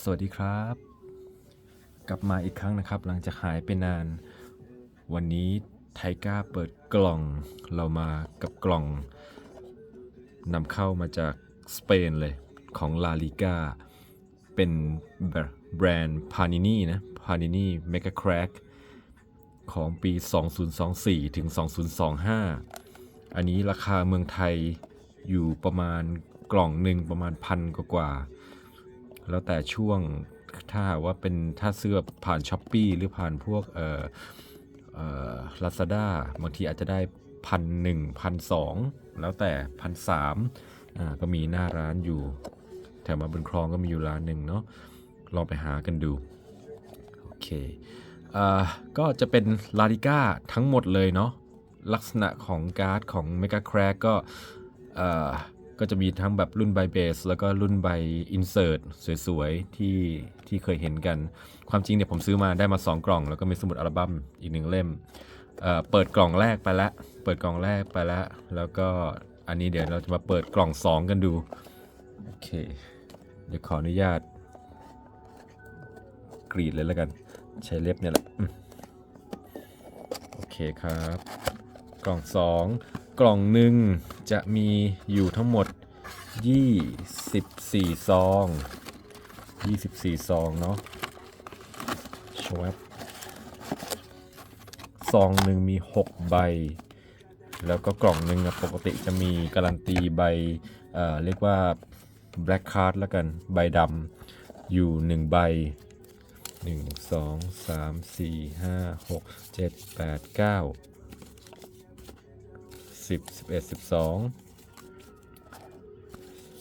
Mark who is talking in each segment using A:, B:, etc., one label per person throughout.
A: สวัสดีครับ กลับมาอีกครั้งนะครับ หลังจากหายไปนาน วันนี้ไทก้าเปิดกล่องเรามากับกล่องนำเข้ามาจากสเปนเลยของลาลิก้าเป็นแบรนด์ Panini นะ Panini Mega Crack ของปี 2024 ถึง 2025 อันนี้ราคาเมืองไทยอยู่ประมาณกล่องหนึ่งประมาณพันกว่า แล้วแต่ช่วงถ้าว่าเป็นถ้าซื้อแบบผ่านช้อปปีหรือผ่านพวกเอ่อเอ่อลาซาด้าบางทีอาจจะได้พันหนึ่งพันสองแล้วแต่พันสามอ่าก็มีหน้าร้านอยู่ แถวมาบนคลองก็มีอยู่ร้านหนึ่งเนาะลองไปหากันดู โอเคอ่าก็จะเป็นลาลิก้าทั้งหมดเลยเนาะลักษณะของการ์ดของ Mega Crack ก็เอ่อ ก็จะมีทั้งแบบรุ่นใบเบสแล้วก็รุ่นใบอินเสิร์ตสวยๆ ที่ที่เคยเห็นกัน ความจริงเนี่ยผมซื้อมาได้มา 2 กล่อง แล้วก็มีสมุดอัลบั้มอีกหนึ่งเล่มเอ่อเปิดกล่องแรกไปล้วเปิดกล่องแรกไปล้วแล้วก็อันนี้เดี๋ยวเราจะมาเปิดกล่อง 2 กันดู โอเค เดี๋ยวขออนุญาต กรีดเลยแล้วกัน ใช้เล็บเนี่ยแหละ โอเคครับ กล่อง 2 กล่องหนึ่งจะมีอยู่ทั้งหมด 24 ซอง 24 ซองเนาะชวบซองหนึ่งมี 6 ใบ แล้วก็กล่องหนึ่งปกติจะมีการันตีใบเเรียกว่า black card แล้วกันใบดำอยู่ 1 ใบ 1 2 3 4 5 6 7 8 9 10 11 12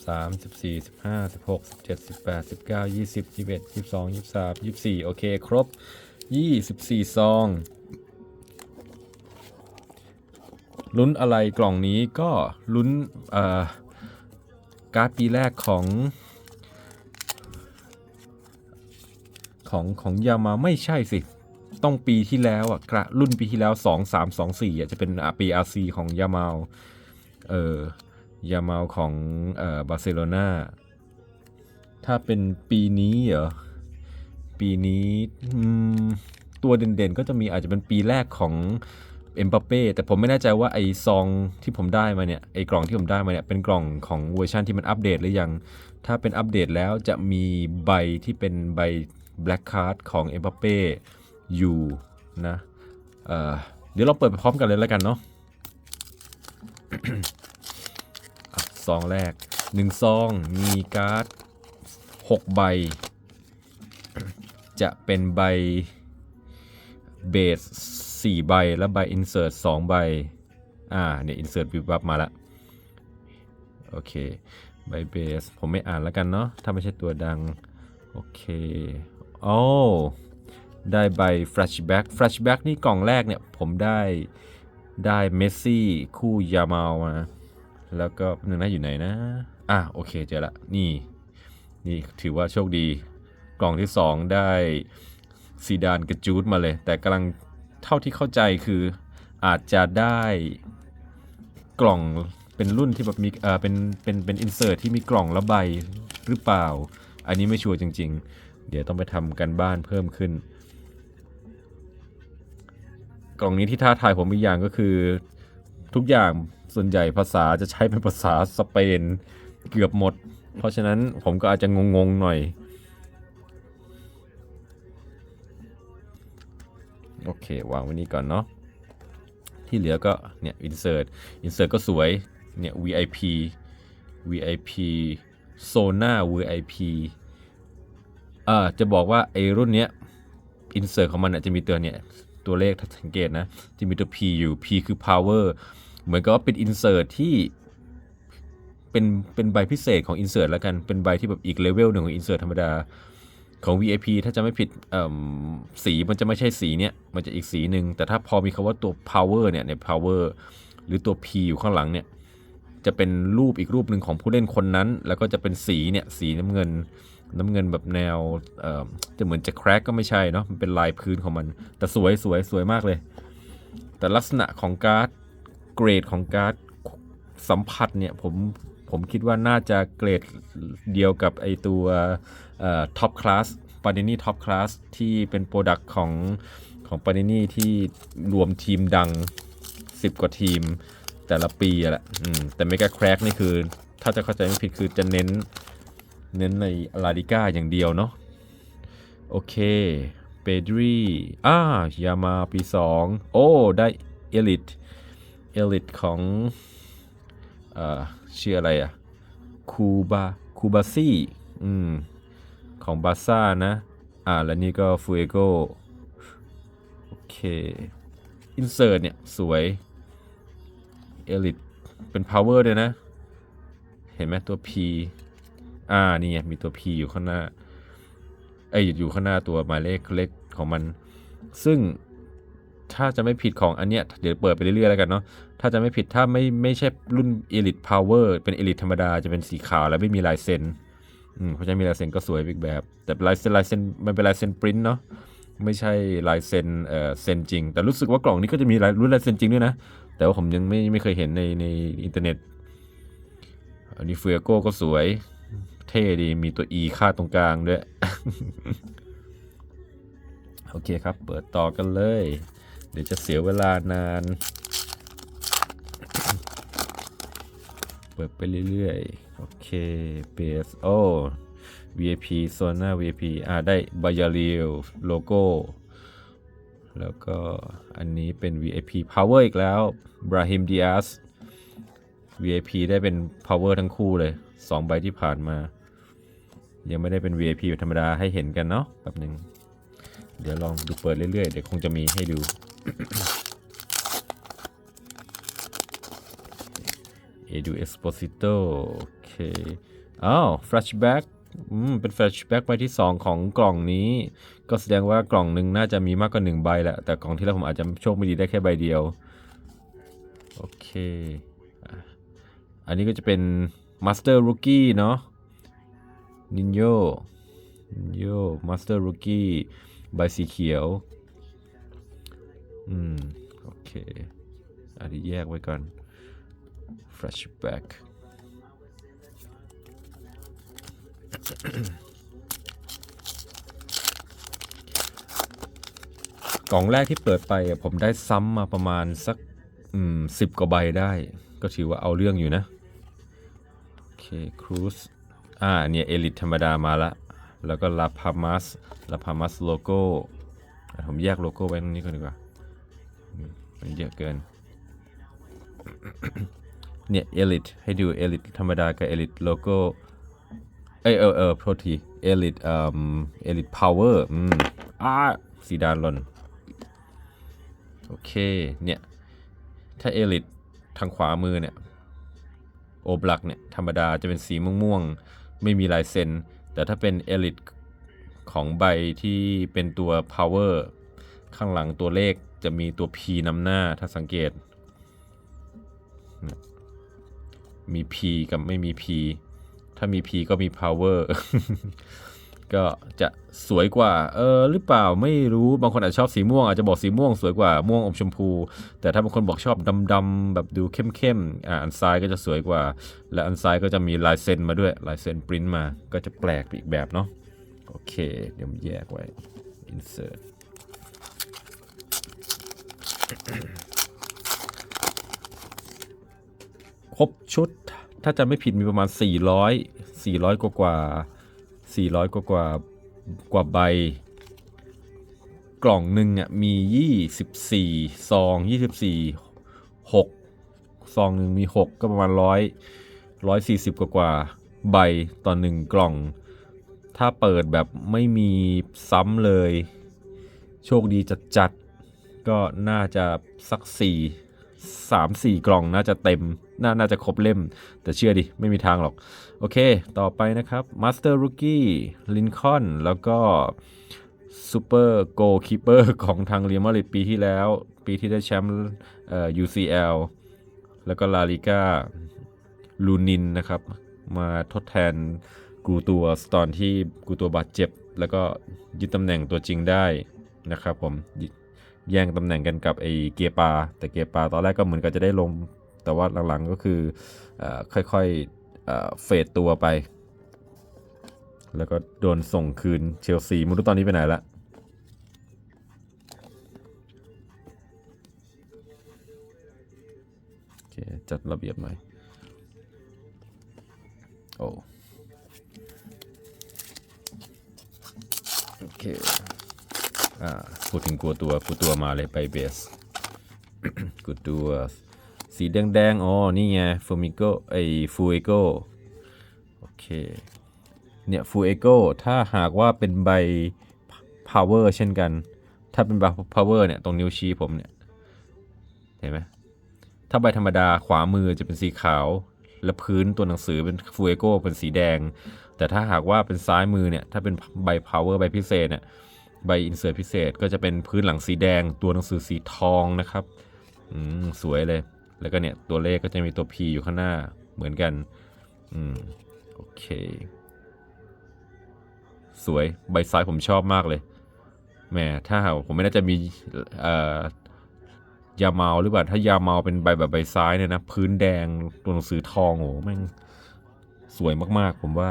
A: 3 14 15 16 17 18 19 20 21 22 23 24โอเค ครบ24ซองลุ้นอะไรกล่องนี้ก็ลุ้นการ์ดปีแรกของ ของของยามาไม่ใช่สิ ต้องปีที่แล้วอะกระรุ่นปีที่แล้ว 2 3 2 4อะจะเป็นปีอะปีของยามาเออยามาของเอ่อบาร์เซโลนาถ้าเป็นปีนี้เหรอ ปีนี้ตัวเด่นๆก็จะมีอาจจะเป็นปีแรกของเอ็มบัปเป้แต่ผมไม่แน่ใจว่าไอซองที่ผมได้มาเนี่ยไอกล่องที่ผมได้มาเนี่ยเป็นกล่องของเวอร์ชันที่มันอัปเดตหรือยัง ถ้าเป็นอัปเดตแล้วจะมีใบที่เป็นใบ Black Card ของเอ็มบัปเป้ อยู่นะเเดี๋ยวเราเปิดไปพร้อมกันเลยแล้วกันเนาะอะซองแรกหนึ่งซองมีการ์ดหกใบ จะเป็นใบเบสสี่ใบ และใบอินเสิร์ตสองใบ อ่าเนี่ยอินเสิร์ตวิบวับมาละโอเค ใบเบส ผมไม่อ่านแล้วกันเนาะถ้าไม่ใช่ตัวดัง โอเค โอ้ ได้ใบ flashback flashback นี่กล่องแรกเนี่ยผมได้ได้เมสซี่คู่ยามาลมาแล้วก็หนึ่งนะอยู่ไหนนะ อะโอเคเจอละนี่นี่ถือว่าโชคดี กล่องที่ 2 ได้ซีดานกระจูดมาเลย แต่กำลังเท่าที่เข้าใจคืออาจจะได้กล่องเป็นรุ่นที่แบบมีเออเป็นเป็นเป็นอินเสิร์ตที่มีกล่องละใบหรือเปล่า อันนี้ไม่ชัวร์จริง ๆ เดี๋ยวต้องไปทำกันบ้านเพิ่มขึ้น กล่องนี้ที่ท้าทายผมอีกอย่างก็คือ ทุกอย่างส่วนใหญ่ภาษาจะใช้เป็นภาษาสเปนเกือบหมด เพราะฉะนั้นผมก็อาจจะงงๆหน่อย โอเควางไว้นี้ก่อนเนาะที่เหลือก็เนี่ย insert insert ก็สวยเนี่ย VIP VIP Sona VIP อ่อจะบอกว่าไอรุ่นเนี้ย insert ของมันจจะมีตัวเนี่ย ตัวเลขถ้าสังเกตนะจะมีตัว P อยู่ P คือ power เหมือนกับว่าเป็น insert ที่เป็นเป็นใบพิเศษของ insert แล้วกันเป็นใบที่แบบอีกเลเวลหนึ่งของ insert ธรรมดาของ VIP ถ้าจะไม่ผิดสีมันจะไม่ใช่สีเนี้ยมันจะอีกสีหนึ่งแต่ถ้าพอมีคาว่าตัว power เนี่ยใน power หรือตัว P อยู่ข้างหลังเนี่ยจะเป็นรูปอีกรูปหนึ่งของผู้เล่นคนนั้น แล้วก็จะเป็นสีเนี่ยสีน้ำเงิน น้ำเงินแบบแนวเอ่อจะเหมือนจะแครกก็ไม่ใช่เนาะมันเป็นลายพื้นของมัน แต่สวยสวยสวยมากเลย แต่ลักษณะของการ์ดเกรดของการ์ดสัมผัสเนี่ยผมผมคิดว่าน่าจะเกรดเดียวกับไอตัวท็อปคลาสปา n ินี่ท็อปคลาสที่เป็นโปรดักต์ของของปา n ินี่ที่รวมทีมดัง 10 กว่าทีมแต่ละปีอะแหละแต่เมกาแครกนี่คือ ถ้าจะเข้าใจไม่ผิดคือจะเน้น เน้นในลาดิก้าอย่างเดียวเนาะโอเคเปดรีอ่ายามาปี 2 โอ้ ได้เอลิทเอลิทของเอ่อชื่ออะไรอะคูบาคูบาซี่อืม ของบาซ่านะ อ่า แล้วนี่ก็ฟูเอโกโอเค อินเสิร์ตเนี่ย สวยเอลิทเป็น power ด้วยนะ เห็นไหมตัว P อ่านี่ไงมีตัว P อยู่ข้างหน้าเอ้ยอยู่ข้างหน้าตัวหมายเลขเล็กของมัน ซึ่งถ้าจะไม่ผิดของอันเนี้ยเดี๋ยวเปิดไปเรื่อยๆแล้วกันเนาะถ้าจะไม่ผิดถ้าไม่ไม่ใช่รุ่น Elite Power เป็น Elite ธรรมดาจะเป็นสีขาวแล้วไม่มีลายเซ็นอืมเพราะฉะนั้นมีลายเซ็นก็สวยอีกแบบ แต่ลายเซ็นลายเซ็นมันเป็นลายเซ็นปริ้นเนาะไม่ใช่ลายเซ็นเอ่อเซ็นจริง แต่รู้สึกว่ากล่องนี้ก็จะมีลายรุ่นลายเซ็นจริงด้วยนะ แต่ว่าผมยังไม่ไม่เคยเห็นในในอินเทอร์เน็ตอันนี้เฟือโก้ก็สวย เท่ดี มีตัว E ค่าตรงกลางด้วย โอเคครับ เปิดต่อกันเลย เดี๋ยวจะเสียเวลานาน เปิดไปเรื่อยๆ โอเคเบสโอ VIP โซน่า VIP อ่าได้บายาเรียลโลโก้ แล้วก็อันนี้เป็น VIP Power อีกแล้วบราฮิมดิอาส VIP ได้เป็น Power ทั้งคู่เลย 2 ใบที่ผ่านมา ยังไม่ได้เป็น VIP แบบธรรมดาให้เห็นกันเนาะแบบหนึ่งเดี๋ยวลองดูเปิดเรื่อยๆ เดี๋ยวคงจะมีให้ดูเอดู Exposito โอเค อ้าว Flashback อืม เป็น Flashback ใบที่ 2 ของกล่องนี้ ก็แสดงว่ากล่องหนึ่งน่าจะมีมากกว่า1ใบแหละ แต่กล่องที่แล้วผมอาจจะโชคไม่ดีได้แค่ใบเดียว โอเค อันนี้ก็จะเป็น Master Rookie เนาะ นินโยนินโย Master Rookie ใบสีเขียว อืม โอเคอันนี้แยกไว้ก่อน Flashback กล่องแรกที่เปิดไปอะผมได้ซ้ำมาประมาณสักอืมสิบกว่าใบได้ ก็ถือว่าเอาเรื่องอยู่นะ โอเคครูซ อ่าเนี่ยเอลิทธรรมดามาละ แล้วก็ลาพามัสลาพามัสโลโก้ผมแยกโลโก้ไว้ตรงนี้ก่อนดีกว่า มันเยอะเกิน เนี่ยเอลิทให้ดูเอลิทธรรมดากับเอลิทโลโก้ เอยเออเออโทษทีเอลิทเอ่าเอลิทพาวเวอร์อืมอ่าสีดานลนโอเค เนี่ย ถ้าเอลิททางขวามือเนี่ย โอบลักเนี่ย ธรรมดาจะเป็นสีม่วงๆ ไม่มีลายเซ็น แต่ถ้าเป็นเอลิทของใบที่เป็นตัว power ข้างหลังตัวเลขจะมีตัว P นำหน้าถ้าสังเกต มี P กับไม่มี P ถ้ามี P ก็มี power ก็จะสวยกว่า เออหรือเปล่าไม่รู้บางคนอาจจะชอบสีม่วงอาจจะบอกสีม่วงสวยกว่าม่วงอมชมพู แต่ถ้าบางคนบอกชอบดำๆแบบดูเข้มๆอ่าอันซ้ายก็จะสวยกว่า และอันซ้ายก็จะมีลายเซ็นมาด้วยลายเซ็นปริ้นมาก็จะแปลกไปอีกแบบเนาะโอเค เดี๋ยวแยกไว้ insert ครบชุดถ้าจะไม่ผิดมีประมาณ 400 400 กว่ากว่า 400 กว่ากว่ากว่าใบ กล่องหนึ่งอะมี 24 ซอง 24 6 ซองหนึ่งมี 6 ก็ประมาณ 100 140 กว่ากว่าใบต่อหนึ่งกล่อง ถ้าเปิดแบบไม่มีซ้ำเลย โชคดีจัดจัดก็น่าจะสัก4 3 4 กล่องน่าจะเต็มน่าน่าจะครบเล่ม แต่เชื่อดิ ไม่มีทางหรอก โอเค ต่อไปนะครับ Master Rookie Lincoln แล้วก็ Super Goalkeeper ของทางเรียมาริดปีที่แล้ว ปีที่ได้แชมป์เออ UCL แล้วก็ลาลิก้าลูนินนะครับ มาทดแทนกูตัวตอนที่กูตัวบาดเจ็บ แล้วก็ยึดตำแหน่งตัวจริงได้นะครับผม แย่งตำแหน่งกันกับไอเกียร์ปาแต่เกียร์ปาตอนแรกก็เหมือนกับจะได้ลง แต่ว่าหลังๆก็คือค่อยเอ่อเฟดตัวไป แล้วก็โดนส่งคืนเชลซีไม่รู้ตอนนี้ไปไหนละโอเคจัดระเบียบหน่อยโอ้ พูดถึงกัวตัวกัวตัวมาเลยไปเบสกัวตัว สีแดงๆอ๋อนี่ไงฟูมิโกไอฟูเอโกโอเคเนี่ยฟูเอโกถ้าหากว่าเป็นใบ power เช่นกัน ถ้าเป็นใบ power เนี่ย ตรงนิ้วชี้ผมเนี่ย เห็นไหมถ้าใบธรรมดาขวามือจะเป็นสีขาว และพื้นตัวหนังสือเป็นฟูเอโกเป็นสีแดง แต่ถ้าหากว่าเป็นซ้ายมือเนี่ย ถ้าเป็นใบ power ใบพิเศษเนี่ย ใบอินเสิร์ตพิเศษก็จะเป็นพื้นหลังสีแดงตัวหนังสือสีทองนะครับอืมสวยเลย แล้วก็เนี่ยตัวเลขก็จะมีตัว P อยู่ข้างหน้าเหมือนกันอืมโอเค สวยใบซ้ายผมชอบมากเลยแหมถ้าหากผมไม่น่าจะมีเอ่อยาเมาหรือเปล่า ถ้ายาเมาเป็นใบแบบใบซ้ายเนี่ยนะ พื้นแดงตัวหนังสือทองโหแม่งสวยมากๆ ผมว่า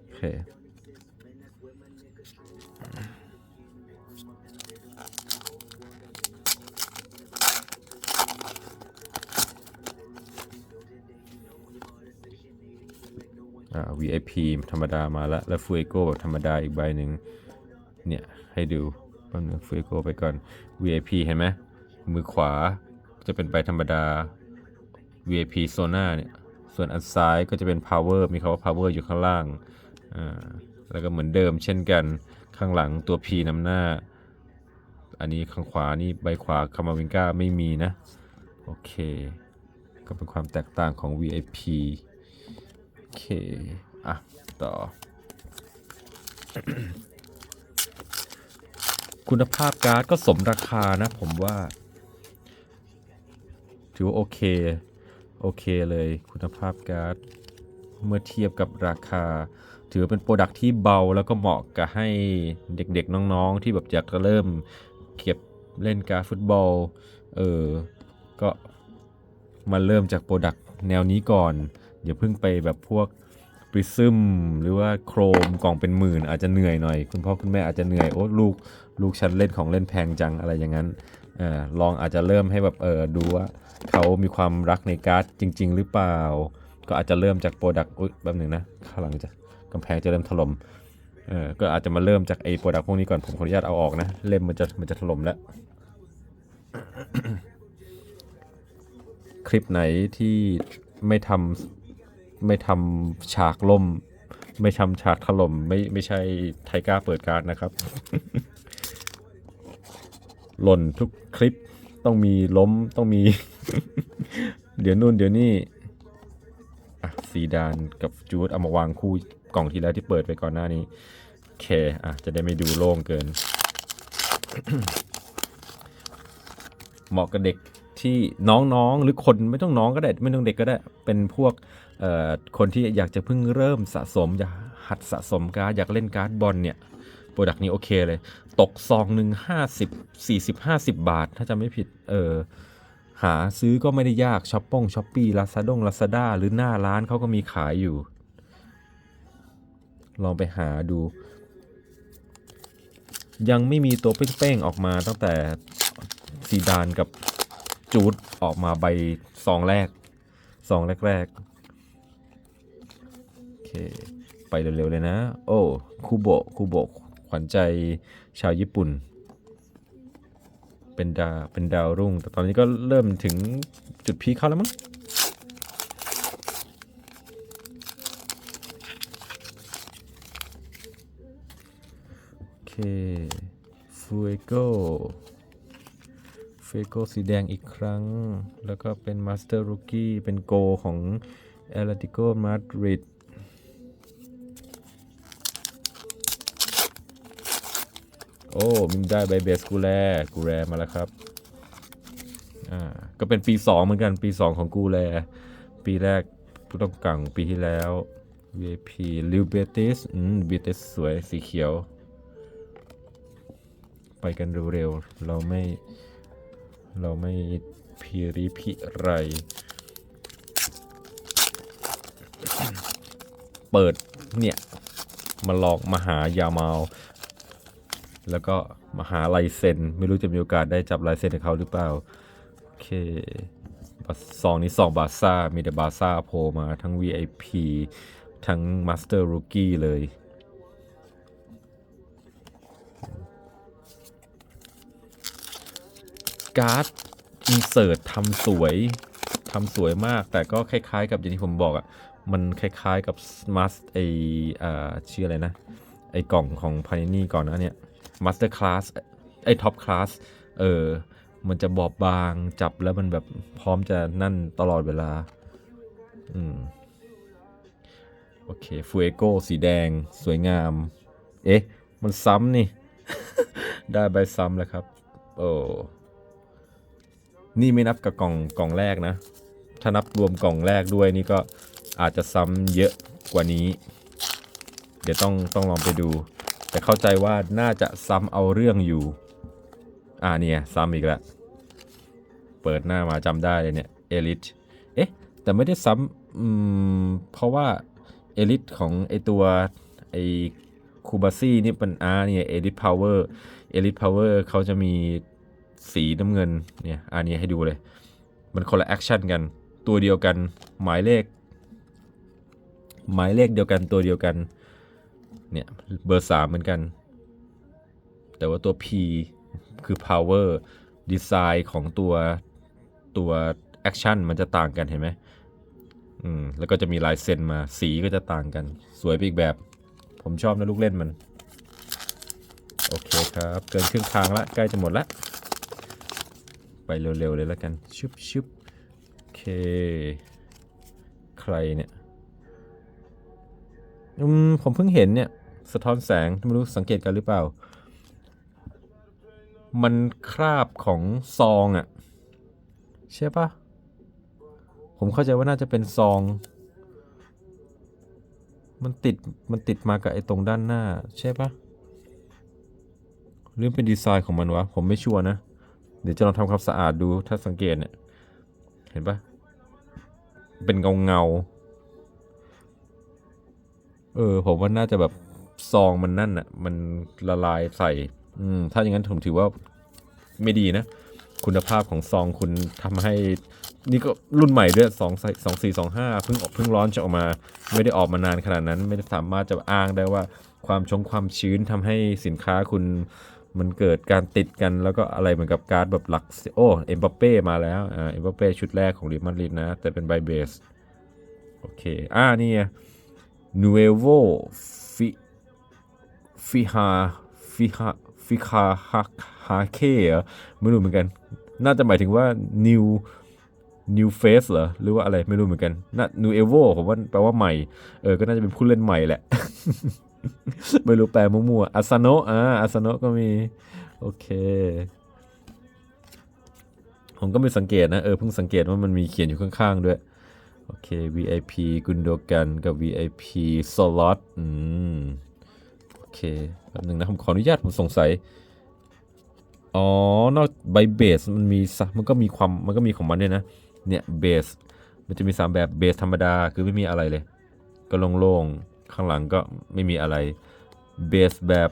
A: โอเค VIP ธรรมดามาแล้วแล้วฟูเอโกแบบธรรมดาอีกใบหนึ่งเนี่ยให้ดูแป๊บนึงฟูเอโกไปก่อน VIP เห็นไหมมือขวาจะเป็นใบธรรมดา VIP โซน่าเนี่ยส่วนอันซ้ายก็จะเป็น power มีคำว่า power อยู่ข้างล่างอ่าแล้วก็เหมือนเดิมเช่นกันข้างหลังตัว P นำหน้า อันนี้ข้างขวานี่ใบขวาคามาวิงก้าไม่มีนะ โอเค ก็เป็นความแตกต่างของ VIP เค อะ ต่อ คุณภาพการ์ดก็สมราคานะผมว่า ถือว่าโอเค โอเคเลยคุณภาพการ์ด เมื่อเทียบกับราคา ถือว่าเป็นโปรดักที่เบาแล้วก็เหมาะกับให้เด็กๆน้องๆ ที่แบบอยากจะเริ่มเก็บเล่นการ์ดฟุตบอล เออ ก็มาเริ่มจากโปรดักแนวนี้ก่อน อย่าเพิ่งไปแบบพวกปริซึมหรือว่าโครมกล่องเป็นหมื่น อาจจะเหนื่อยหน่อย คุณพ่อคุณแม่อาจจะเหนื่อยโอ้ลูกลูกฉันเล่นของเล่นแพงจังอะไรอย่างนั้นออลองอาจจะเริ่มให้แบบเออดูว่าเขามีความรักในการ์ดจริง ๆ หรือเปล่า ก็อาจจะเริ่มจากโปรดักต์อุ้ยแป๊บหนึ่งนะข้างหลังจะกำแพงจะเริ่มถล่มเออก็อาจจะมาเริ่มจากไอ้โปรดักต์พวกนี้ก่อนผมขออนุญาตเอาออกนะเล่มมันจะมันจะถล่มแล้วคลิปไหนที่ไม่ทำ ไม่ทำฉากล่ม ไม่ทำฉากถล่มไม่ไม่ใช่ไทก้าเปิดการ์ดนะครับ หล่นทุกคลิปต้องมีล้มต้องมี เดี๋ยวนู่นเดี๋ยวนี่อะซีดานกับจูดเอามาวางคู่กล่องที่แล้วที่เปิดไปก่อนหน้านี้โอเคอะจะได้ไม่ดูโล่งเกิน เหมาะกับเด็ก ที่น้องๆ หรือคนไม่ต้องน้องก็ได้ ไม่ต้องเด็กก็ได้ เป็นพวกคนที่อยากจะเพิ่งเริ่มสะสม อยากหัดสะสมการ์ดอยากเล่นการ์ดบอลเนี่ยโปรดักต์นี้โอเคเลย ตกซองหนึ่งห้าสิบสี่สิบห้าสิบบาท ถ้าจำไม่ผิดเออหาซื้อก็ไม่ได้ยากช้อปป้งช้อปปี้ลาซาดงลาซาด้าหรือหน้าร้านเขาก็มีขายอยู่ ลองไปหาดู ยังไม่มีตัวเป้งๆออกมาตั้งแต่ซีดานกับ จูดออกมาใบซองแรกซองแรกๆโอเคไปเร็วๆเลยนะ โอ้คูโบะคูโบะขวัญใจชาวญี่ปุ่น เป็นดาวเป็นดาวรุ่ง แต่ตอนนี้ก็เริ่มถึงจุดพีคเขาแล้วมั้งโอเคฟูเอโก โกสีแดงอีกครั้ง แล้วก็เป็นมาสเตอร์รูกี้เป็นโกของเอลติโกมาดริดโอ้มินได้ใบเบสกูแลกูแลมาแล้วครับ อ่า ก็เป็นปี 2 เหมือนกันปี 2 ของกูแล ปีแรกผู้ต้องกังปีที่แล้ว VIP ลิวเบติสอืมเบติสสวยสีเขียว ไปกันเร็วๆ เราไม่ เราไม่พีริพิไร เปิดเนี่ย มาลองมาหายามาลแล้วก็มาหาลายเซ็นไม่รู้จะมีโอกาสได้จับลายเซ็นกับเขาหรือเปล่า โอเคบัตรซองนี้ซองบาซ่า มีแต่บาซ่าโผล่มาทั้ง VIP ทั้ง Master Rookie เลย การ์ดอินเสิร์ตทำสวยทำสวยมาก แต่ก็คล้ายๆ กับอย่างที่ผมบอกอะ่ะมันคล้ายๆกับมาสไออ่าชื่ออะไรนะ ไอกล่องของพานินี่ก่อนนะเนี่ยมาสเตอร์คลาสไอท็อปคลาสเออมันจะบอบบางจับแล้วมันแบบพร้อมจะนั่นตลอดเวลา อืม โอเคฟูเอโกสีแดง สวยงาม เอ๊ะ มันซ้ำนี่ ได้ใบซ้ำแล้วครับ โอ้ นี่ไม่นับกับกล่องกล่องแรกนะ ถ้านับรวมกล่องแรกด้วยนี่ก็อาจจะซ้ำเยอะกว่านี้ เดี๋ยวต้องต้องลองไปดู แต่เข้าใจว่าน่าจะซ้ำเอาเรื่องอยู่ อ่าเนี่ยซ้ำอีกแล้วเปิดหน้ามาจำได้เลยเนี่ยเอลิทเอ๊ะ แต่ไม่ได้ซ้ำอืมเพราะว่าเอลิทของไอตัวไอคูบาซี่นี่เป็นอาเนี่ยเอลิทพาวเวอร์เอลิทพาวเวอร์เขาจะมี สีน้ำเงินเนี่ยอันนี้ให้ดูเลย มันคนละแอคชั่นกัน ตัวเดียวกันหมายเลข หมายเลขเดียวกันตัวเดียวกันเนี่ยเบอร์สามเหมือนกัน แต่ว่าตัว P คือ power design ของตัวตัว action มันจะต่างกันเห็นไหมอืมแล้วก็จะมีลายเซ็นมาสีก็จะต่างกัน สวยไปอีกแบบ ผมชอบนะลูกเล่นมัน โอเคครับ เกินครึ่งทางละใกล้จะหมดละ ไปเร็วๆเลยแล้วกันชึบชึบโอเค ใครเนี่ยอืมผมเพิ่งเห็นเนี่ย สะท้อนแสงไม่รู้สังเกตกันหรือเปล่า มันคราบของซองอะใช่ปะผมเข้าใจว่าน่าจะเป็นซอง มันติดมันติดมากับไอ้ตรงด้านหน้า ใช่ปะหรือเป็นดีไซน์ของมันวะ ผมไม่ชัวร์นะ เดี๋ยวจะลองทำความสะอาดดูถ้าสังเกตเนี่ย เห็นปะเป็นเงาเงาเออ ผมว่าน่าจะแบบซองมันนั่นอะมันละลายใส่ อืม ถ้าอย่างนั้นผมถือว่าไม่ดีนะ คุณภาพของซองคุณทำให้ นี่ก็รุ่นใหม่ด้วยสองสองสี่สองห้าเพิ่งออกเพิ่งร้อนจะออกมา ไม่ได้ออกมานานขนาดนั้น ไม่ได้สามารถจะอ้างได้ว่าความชงความชื้นทำให้สินค้าคุณ มันเกิดการติดกันแล้วก็อะไรเหมือนกับการ์ดแบบหลักโอ้เอ็มบัปเป้มาแล้วอ่าเอ็มบัปเป้ชุดแรกของริมาริดนะ แต่เป็นใบเบส โอเค อ่านี่นูเอโวฟิฟิฮาฟิฮาฟิคาฮาฮาเคเหรอไม่รู้เหมือนกัน น่าจะหมายถึงว่า new new face เหรอ หรือว่าอะไรไม่รู้เหมือนกันน่า new evo ผมว่าแปลว่าใหม่ เออ ก็น่าจะเป็นผู้เล่นใหม่แหละ ไม่รู้แปลมั่วๆอาซโนะอ่าอาซโนะก็มี โอเค ผมก็ไม่สังเกตนะ เออเพิ่งสังเกตว่ามันมีเขียนอยู่ข้างๆด้วย โอเค VIP กุนโดกันกับ VIP สล็อตอืม โอเคแป๊บนึงนะ ผมขออนุญาตผมสงสัย อ๋อ นอกใบเบสมันมีซะมันก็มีความมันก็มีของมันด้วยนะ เนี่ยเบสมันจะมี 3 แบบเบสธรรมดาคือไม่มีอะไรเลย ก็โล่งๆ ข้างหลังก็ไม่มีอะไรเบสแบบ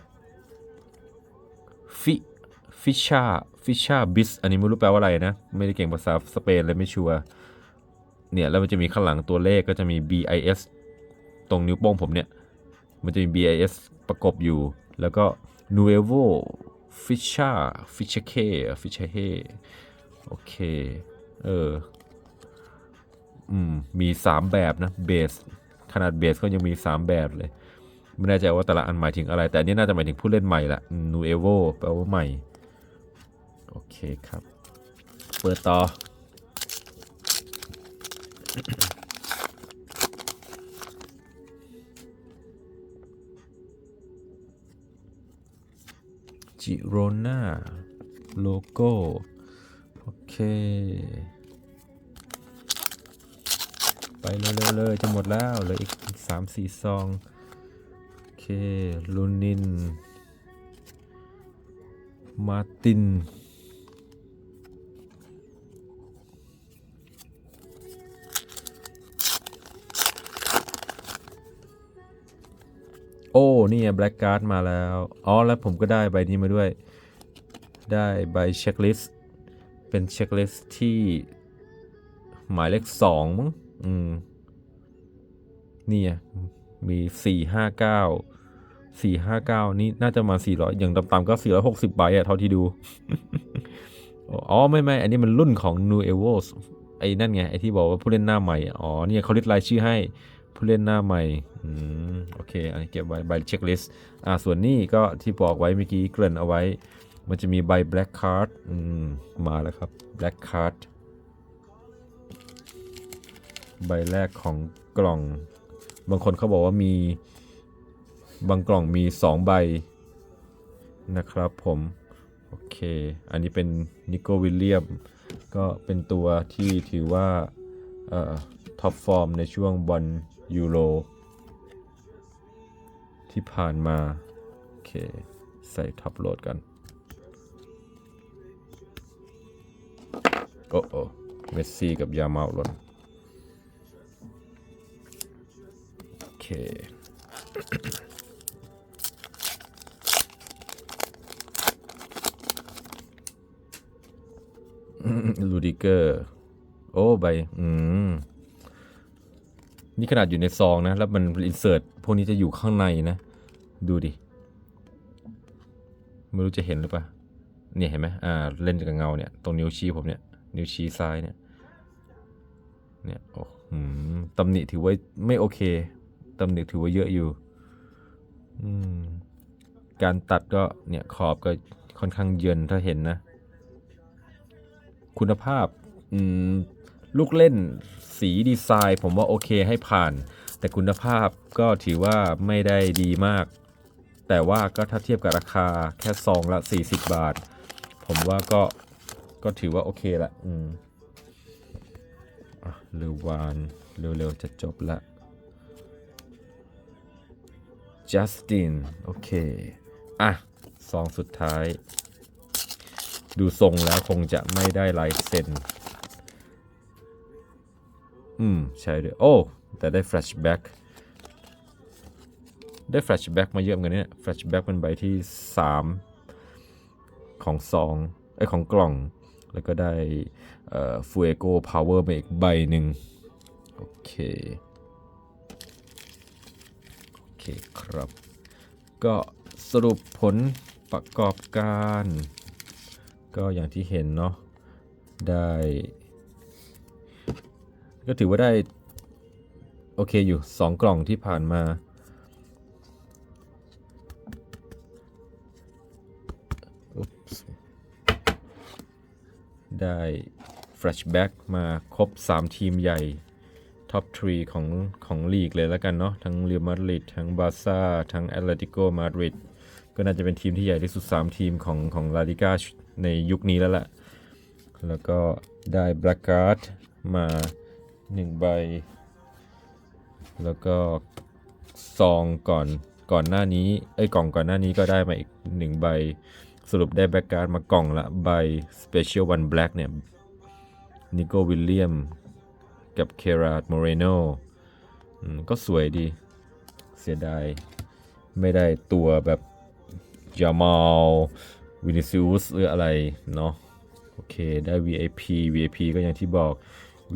A: ฟิฟิชาฟิชาบิสอันนี้ไม่รู้แปลว่าอะไรนะ ไม่ได้เก่งภาษาสเปนเลยไม่ชัวร์เนี่ย แล้วมันจะมีข้างหลังตัวเลขก็จะมี BIS ตรงนิ้วโป้งผมเนี่ย มันจะมี BIS ประกบอยู่ แล้วก็ Nuevo f i s h a f i s h a k e f i s h a k e โอเค เออ อืม มี 3 แบบนะเบส ขนาดเบสก็ยังมี 3 แบบเลย ไม่แน่ใจว่าแต่ละอันหมายถึงอะไร แต่อันนี้น่าจะหมายถึงผู้เล่นใหม่ละ Nuevo แปลว่าใหม่ โอเคครับ เปิดต่อ จิโรนาโลโก้ โอเค ไปเร็วๆเลยจะหมดแล้วเหลืออีกสามสี่ซอง โอเคลูนิน มาติน โอ้นี่ไง Black Card มาแล้ว อ๋อ แล้วผมก็ได้ใบนี้มาด้วย ได้ใบเช็คลิสต์ เป็นเช็คลิสต์ที่หมายเลขสองมั้ง อืม นี่มีสี่ห้าเก้าสี่ห้าเก้านี่น่าจะมาสี่ร้อยอย่างต่ำๆก็สี่ร้อยหกสิบใบอะเท่าที่ดู อ๋อ ไม่ไม่อันนี้มันรุ่นของ New e v o s ไอ้นั่นไง ไอ้ที่บอกว่าผู้เล่นหน้าใหม่ อ๋อ เนี่ยเขาลิสต์รายชื่อให้ ผู้เล่นหน้าใหม่ อืม โอเค อันนี้เก็บไว้ใบเช็คลิสต์ อ่า ส่วนนี้ก็ที่บอกไว้เมื่อกี้เกริ่นเอาไว้ มันจะมีใบ black card อืม มาแล้วครับ black card ใบแรกของกล่อง บางคนเขาบอกว่ามีบางกล่องมี 2 ใบนะครับผม โอเค อันนี้เป็นนิโกวิลเลียมก็เป็นตัวที่ถือว่าท็อปฟอร์มในช่วงบอลยูโรที่ผ่านมา โอเค ใส่ท็อปโหลดกัน โอ้โอเมสซี่กับยามาหล่น ลูดิเกอร์ โอ้ใบ อืม นี่ขนาดอยู่ในซองนะ แล้วมันอินเสิร์ตพวกนี้จะอยู่ข้างในนะ ดูดิ ไม่รู้จะเห็นหรือเปล่า เนี่ยเห็นไหมอ่า เล่นกับเงาเนี่ย ตรงนิ้วชี้ผมเนี่ย นิ้วชี้ซ้ายเนี่ย เนี่ย โอ้หืมตำหนิถือว่าไม่โอเค ตำหนิถือว่าเยอะอยู่การตัดก็เนี่ยขอบก็ค่อนข้างเยินถ้าเห็นนะ คุณภาพลูกเล่นสีดีไซน์ ผมว่าโอเคให้ผ่าน แต่คุณภาพก็ถือว่าไม่ได้ดีมาก แต่ว่าก็ถ้าเทียบกับราคาแค่ซองละ 40 บาท ผมว่าก็ก็ถือว่าโอเคละอืมอะเร็ววานเร็วๆจะจบละ จัสติน โอเค อะ ซองสุดท้าย ดูทรงแล้วคงจะไม่ได้ลายเซ็น อืม ใช่ด้วย โอ้ แต่ได้แฟลชแบ็กได้แฟลชแบ็กมาเยอะเหมือนกันเนี่ยแฟลชแบ็กเป็นใบที่ 3 ของซองไอของกล่อง แล้วก็ได้เอ่อฟูเอโกพาวเวอร์มาอีกใบหนึ่งโอเค เคครับ ก็สรุปผลประกอบการ ก็อย่างที่เห็นเนาะได้ ก็ถือว่าได้ โอเคอยู่ 2 กล่องที่ผ่านมา ได้ แฟลชแบ็กมาครบ 3 ทีมใหญ่ ท็อป3ของของลีกเลยแล้วกันเนาะทั้งเรอัลมาดริดทั้งบาร์ซ่าทั้งแอตเลติโกมาดริดก็น่าจะเป็นทีมที่ใหญ่ที่สุด 3 ทีมของของลาลิก้าในยุคนี้แล้วแหละแล้วก็ได้แบล็กการ์ดมา 1 ใบ แล้วก็ซองก่อนก่อนหน้านี้ไอ้กล่องก่อนหน้านี้ก็ได้มาอีก 1 ใบ สรุปได้แบ็กการ์ดมากล่องละใบ Special One Black เนี่ยนิโกวิลเลียม กับเคราดโมเรโนก็สวยดี เสียดาย ไม่ได้ตัวแบบยามาลวินิซิอุสหรืออะไร เนาะโอเค ได้ VIP VIP ก็อย่างที่บอก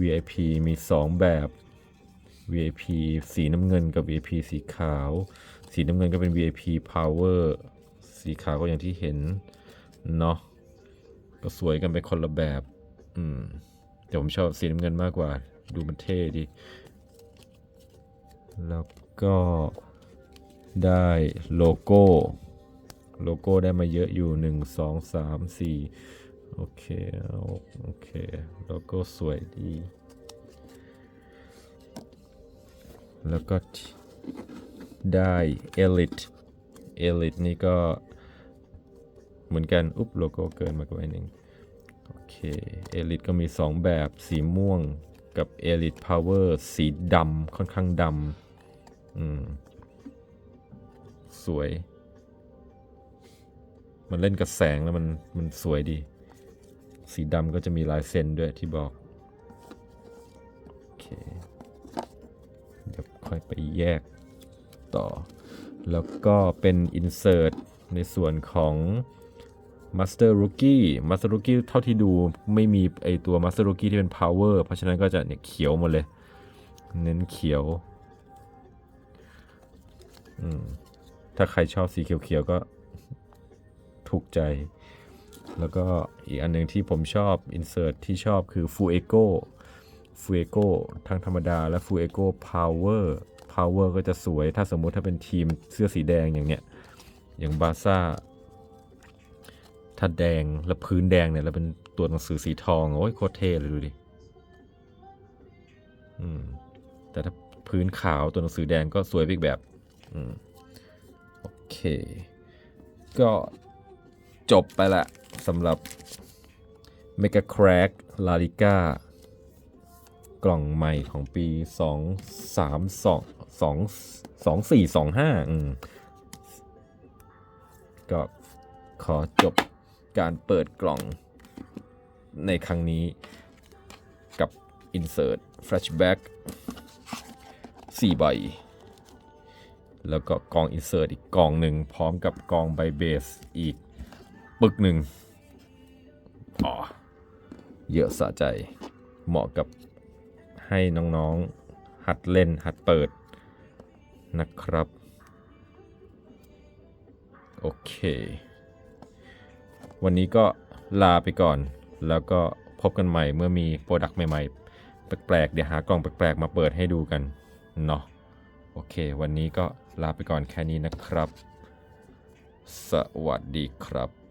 A: VIP มี 2 แบบ VIP สีน้ำเงินกับ VIP สีขาว สีน้ำเงินก็เป็น VIP Power สีขาวก็อย่างที่เห็น เนาะก็สวยกันไปคนละแบบ อืมแต่ผมชอบสีน้ำเงินมากกว่า ดูมันเท่ดี แล้วก็ได้โลโก้ โลโก้ได้มาเยอะอยู่ 1 2 3 4 โอเคเอาโอเค โลโก้สวยดี แล้วก็ได้ Elite Elite นี่ก็เหมือนกัน อุ๊บ โลโก้เกินมากว่าหนึ่งโอเค Elite ก็มี 2 แบบสีม่วง กับ Elite Power สีดำค่อนข้างดำอืมสวย มันเล่นกับแสงแล้วมันมันสวยดี สีดำก็จะมีลายเซ็นด้วยที่บอก โอเคเดี๋ยวค่อยไปแยกต่อ แล้วก็เป็น insert ในส่วนของ Master Rookie Master Rookie เท่าที่ดูไม่มีไอตัว Master Rookie ที่เป็น Power เพราะฉะนั้นก็จะเนี่ยเขียวหมดเลย เน้นเขียวอืมถ้าใครชอบสีเขียวๆก็ถูกใจ แล้วก็อีกอันหนึ่งที่ผมชอบ Insert ที่ชอบคือ Full Echo Full Echo ทั้งธรรมดาและ Full Echo Power Power ก็จะสวย ถ้าสมมุติถ้าเป็นทีมเสื้อสีแดงอย่างเนี้ย อย่างบาซ่า ถ้าแดงแล้วพื้นแดงเนี่ยแล้วเป็นตัวหนังสือสีทองโอ้ยโคตรเท่เลยดูดิอืมแต่ถ้าพื้นขาวตัวหนังสือแดงก็สวยไปอีกแบบอืมโอเค ก็จบไปละสำหรับ Mega Crack La Liga กล่องใหม่ของปี 2 3 2 2 2 4 2 5อืมก็ขอจบ การเปิดกล่องในครั้งนี้กับ Insert Flashback 4 ใบ แล้วก็กอง Insert อีกกองหนึ่งพร้อมกับกองใบเบสอีกปึกหนึ่งอ๋อเยอะสะใจเหมาะกับให้น้องๆหัดเล่นหัดเปิดนะครับ โอเค วันนี้ก็ลาไปก่อน แล้วก็พบกันใหม่เมื่อมีโปรดักต์ใหม่ๆ แปลกๆ เดี๋ยวหากล่องแปลกๆ มาเปิดให้ดูกัน เนาะโอเค วันนี้ก็ลาไปก่อนแค่นี้นะครับ สวัสดีครับ